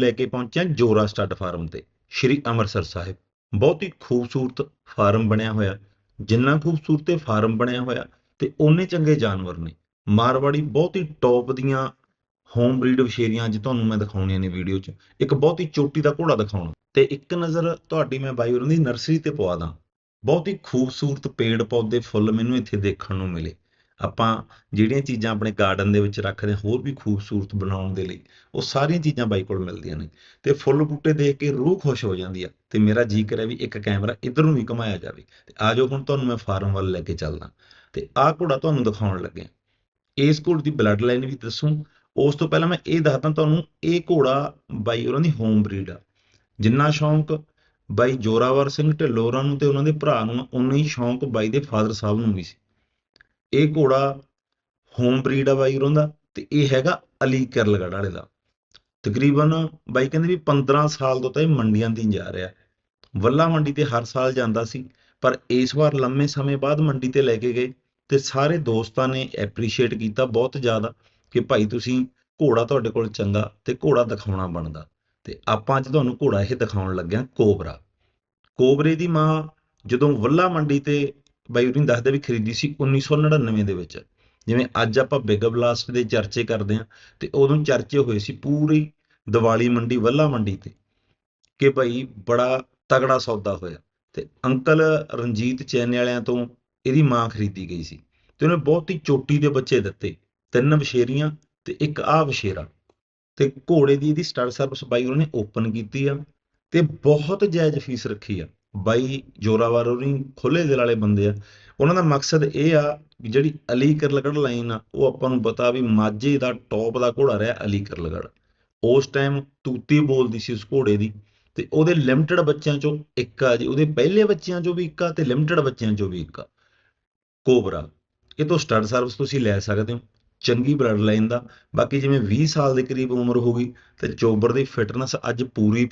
ਲੈ ਕੇ ਪਹੁੰਚਿਆ ਜੋਰਾ stud farm ਤੇ, ਸ਼੍ਰੀ ਅੰਮ੍ਰਿਤਸਰ ਸਾਹਿਬ। ਬਹੁਤ ਹੀ ਖੂਬਸੂਰਤ ਫਾਰਮ ਬਣਿਆ ਹੋਇਆ, ਜਿੰਨਾ ਖੂਬਸੂਰਤ ਇਹ ਫਾਰਮ ਬਣਿਆ ਹੋਇਆ ਤੇ ਓਨੇ ਚੰਗੇ ਜਾਨਵਰ ਨੇ। ਮਾਰਵਾੜੀ ਬਹੁਤ ਹੀ ਟੌਪ ਦੀਆਂ ਹੋਮ ਬਰੀਡ ਵਛੇਰੀਆਂ ਅੱਜ ਤੁਹਾਨੂੰ ਮੈਂ ਦਿਖਾਉਣੀਆਂ ਨੇ ਵੀਡੀਓ 'ਚ। ਇੱਕ ਬਹੁਤ ਹੀ ਚੋਟੀ ਦਾ ਘੋੜਾ ਦਿਖਾਉਣਾ। ਤੇ ਇੱਕ ਨਜ਼ਰ ਤੁਹਾਡੀ ਮੈਂ ਬਾਈ ਹੋਰਾਂ ਦੀ ਨਰਸਰੀ ਤੇ ਪਵਾ ਦਾਂ। ਬਹੁਤ ਹੀ ਖੂਬਸੂਰਤ ਪੇੜ ਪੌਦੇ ਫੁੱਲ ਮੈਨੂੰ ਇੱਥੇ ਦੇਖਣ ਨੂੰ ਮਿਲੇ। ਆਪਾਂ ਜਿਹੜੀਆਂ ਚੀਜ਼ਾਂ ਆਪਣੇ ਗਾਰਡਨ ਦੇ ਵਿੱਚ ਰੱਖਦੇ ਹਾਂ, ਹੋਰ ਵੀ ਖੂਬਸੂਰਤ ਬਣਾਉਣ ਦੇ ਲਈ, ਉਹ ਸਾਰੀਆਂ ਚੀਜ਼ਾਂ ਬਾਈ ਕੋਲ ਮਿਲਦੀਆਂ ਨੇ। ਤੇ ਫੁੱਲ ਬੂਟੇ ਦੇਖ ਕੇ ਰੂਹ ਖੁਸ਼ ਹੋ ਜਾਂਦੀ ਆ ਤੇ ਮੇਰਾ ਜੀ ਕਰਿਆ ਵੀ ਇੱਕ ਕੈਮਰਾ ਇਧਰ ਨੂੰ ਵੀ ਘੁਮਾਇਆ ਜਾਵੇ। ਤੇ ਆਜੋ ਹੁਣ ਤੁਹਾਨੂੰ ਮੈਂ ਫਾਰਮ ਵੱਲ ਲੈ ਕੇ ਚੱਲਦਾ। ਤੇ ਆਹ ਘੋੜਾ ਤੁਹਾਨੂੰ ਦਿਖਾਉਣ ਲੱਗਿਆ ਇਸ ਘੋੜ ਦੀ ਬਲੱਡ ਲਾਈਨ ਵੀ ਦੱਸੂ। ਉਸ ਤੋਂ ਪਹਿਲਾਂ ਮੈਂ ਇਹ ਦੱਸਦਾ ਤੁਹਾਨੂੰ, ਇਹ ਘੋੜਾ ਬਾਈ ਉਹਨਾਂ ਦੀ ਹੋਮ ਬਰੀਡ ਆ। ਜਿੰਨਾ ਸ਼ੌਂਕ ਬਾਈ ਜੋਰਾਵਰ ਸਿੰਘ ਢਿੱਲੋਰਾਂ ਨੂੰ ਤੇ ਉਹਨਾਂ ਦੇ ਭਰਾ ਨੂੰ ਉਨਾ ਹੀ ਸ਼ੌਂਕ ਬਾਈ ਦੇ ਫਾਦਰ ਸਾਹਿਬ ਨੂੰ ਵੀ ਸੀ। ਇਹ ਘੋੜਾ ਹੋਮ ਬਰੀਡ ਆ ਬਾਈ ਉਹਨਾਂ ਦਾ ਤੇ ਇਹ ਹੈਗਾ ਅਲੀ ਕਿਰਲਗੜ੍ਹ ਵਾਲੇ ਦਾ। ਤਕਰੀਬਨ ਬਾਈ ਕਹਿੰਦੇ ਵੀ 15 ਸਾਲ ਤੋਂ ਤਾਂ ਇਹ ਮੰਡੀਆਂ ਦੀ ਜਾ ਰਿਹਾ। ਵੱਲਾ ਮੰਡੀ ਤੇ ਹਰ ਸਾਲ ਜਾਂਦਾ ਸੀ, ਪਰ ਇਸ ਵਾਰ ਲੰਮੇ ਸਮੇਂ ਬਾਅਦ ਮੰਡੀ ਤੇ ਲੈ ਕੇ ਗਏ ਤੇ ਸਾਰੇ ਦੋਸਤਾਂ ਨੇ ਐਪਰੀਸ਼ੀਏਟ ਕੀਤਾ ਬਹੁਤ ਜ਼ਿਆਦਾ ਕਿ ਭਾਈ ਤੁਸੀਂ ਘੋੜਾ ਤੁਹਾਡੇ ਕੋਲ ਚੰਗਾ ਤੇ ਘੋੜਾ ਦਿਖਾਉਣਾ ਬਣਦਾ। ਤੇ ਆਪਾਂ ਅੱਜ ਤੁਹਾਨੂੰ ਘੋੜਾ ਇਹ ਦਿਖਾਉਣ ਲੱਗਿਆ ਕੋਬਰਾ। ਕੋਬਰੇ ਦੀ ਮਾਂ ਜਦੋਂ ਵੱਲਾ ਮੰਡੀ ਤੇ ਬਾਈ ਉਹਨੇ ਦੱਸਦੇ ਵੀ ਖਰੀਦੀ ਸੀ 1999 ਦੇ ਵਿੱਚ। ਜਿਵੇਂ ਅੱਜ ਆਪਾਂ ਬਿਗ ਬਲਾਸਟ ਦੇ ਚਰਚੇ ਕਰਦੇ ਹਾਂ ਤੇ ਉਦੋਂ ਚਰਚੇ ਹੋਏ ਸੀ ਪੂਰੀ ਦੀਵਾਲੀ ਮੰਡੀ, ਵੱਲਾ ਮੰਡੀ ਤੇ ਕਿ ਭਾਈ ਬੜਾ ਤਗੜਾ ਸੌਦਾ ਹੋਇਆ ਤੇ ਅੰਕਲ ਰਣਜੀਤ ਚੈਨੇ ਵਾਲਿਆਂ ਤੋਂ ਇਹਦੀ ਮਾਂ ਖਰੀਦੀ ਗਈ ਸੀ ਤੇ ਉਹਨੇ ਬਹੁਤ ਹੀ ਚੋਟੀ ਦੇ ਬੱਚੇ ਦਿੱਤੇ, ਤਿੰਨ ਵਛੇਰੀਆਂ ਤੇ ਇੱਕ ਆਹ ਵਛੇਰਾ ਤੇ ਘੋੜੇ ਦੀ ਇਹਦੀ ਸਟਾਰ ਸਰਵਿਸ ਬਾਈ ਉਹਨੇ ਓਪਨ ਕੀਤੀ ਆ ਤੇ ਬਹੁਤ ਜਾਇਜ਼ ਫੀਸ ਰੱਖੀ ਆ। ਬਾਈ ਜੋਰਾਵਰ ਉਹਨੀ ਖੁੱਲੇ ਦਿਲ ਵਾਲੇ ਬੰਦੇ ਆ। ਉਹਨਾਂ ਦਾ ਮਕਸਦ ਇਹ ਆ ਜਿਹੜੀ ਅਲੀ ਕਿਰਲਗੜ੍ਹ ਲਾਈਨ ਆ, ਉਹ ਆਪਾਂ ਨੂੰ ਪਤਾ ਵੀ ਮਾਝੇ ਦਾ ਟੌਪ ਦਾ ਘੋੜਾ ਰਿਹਾ ਅਲੀ ਕਿਰਲਗੜ੍ਹ ਉਸ ਟਾਈਮ ਤੂਤੀ ਬੋਲਦੀ ਸੀ ਉਸ ਘੋੜੇ ਦੀ ਤੇ ਉਹਦੇ ਲਿਮਟਿਡ ਬੱਚਿਆਂ ਚੋਂ ਇੱਕ ਆ ਜੀ, ਉਹਦੇ ਪਹਿਲੇ ਬੱਚਿਆਂ ਚੋਂ ਵੀ ਇੱਕ ਆ ਤੇ ਲਿਮਟਿਡ ਬੱਚਿਆਂ ਚੋਂ ਵੀ ਇੱਕ ਆ। ਕੋਬਰਾ, ਇਹ ਤੋਂ ਸਟੱਡ ਸਰਵਿਸ ਤੁਸੀਂ ਲੈ ਸਕਦੇ ਹੋ। ਚੰਗੀ ਬਲੱਡ ਲਾਈਨ ਦਾ, ਬਾਕੀ ਜਿਵੇਂ 20 ਸਾਲ ਦੇ ਕਰੀਬ ਉਮਰ ਹੋ ਗਈ ਤੇ ਚੋਬਰ ਦੀ ਫਿਟਨੈਸ ਅੱਜ ਪੂਰੀ